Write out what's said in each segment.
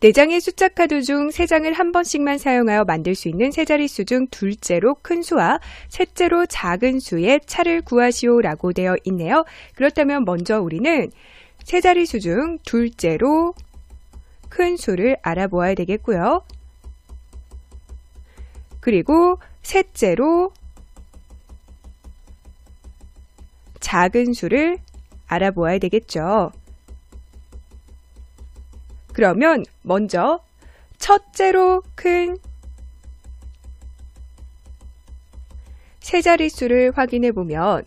4장의 숫자 카드 중 3장을 한 번씩만 사용하여 만들 수 있는 세 자릿수 중 둘째로 큰 수와 셋째로 작은 수의 차를 구하시오 라고 되어 있네요. 그렇다면 먼저 우리는 세 자릿수 중 둘째로 큰 수를 알아보아야 되겠고요. 그리고 셋째로 작은 수를 알아보아야 되겠죠. 그러면 먼저 첫째로 큰 세 자릿수를 확인해 보면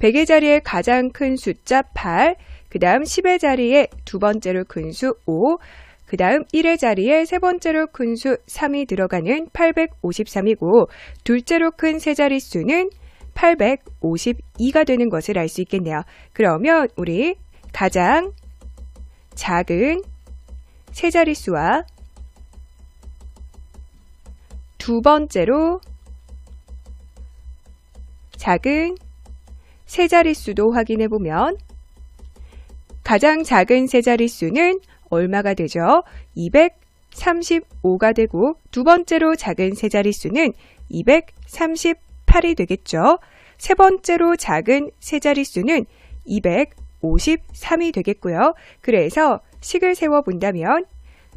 100의 자리에 가장 큰 숫자 8, 그 다음 10의 자리에 두 번째로 큰 수 5, 그 다음 1의 자리에 세 번째로 큰 수 3이 들어가는 853이고 둘째로 큰 세 자릿수는 852가 되는 것을 알 수 있겠네요. 그러면 우리 가장 작은 세 자릿수와 두 번째로 작은 세 자릿수도 확인해 보면 가장 작은 세 자릿수는 얼마가 되죠? 235가 되고 두 번째로 작은 세 자릿수는 238이 되겠죠. 세 번째로 작은 세 자릿수는 253이 되겠고요. 그래서 식을 세워 본다면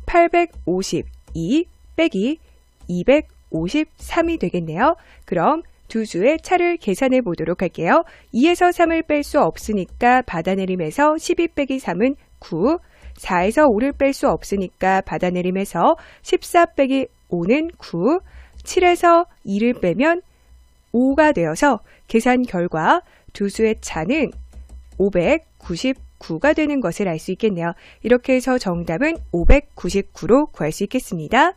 852 빼기 253이 되겠네요. 그럼 두 수의 차를 계산해 보도록 할게요. 2에서 3을 뺄 수 없으니까 받아내림에서 12 빼기 3은 9, 4에서 5를 뺄 수 없으니까 받아내림에서 14 빼기 5는 9, 7에서 2를 빼면 5가 되어서 계산 결과 두 수의 차는 599가 되는 것을 알 수 있겠네요. 이렇게 해서 정답은 599로 구할 수 있겠습니다.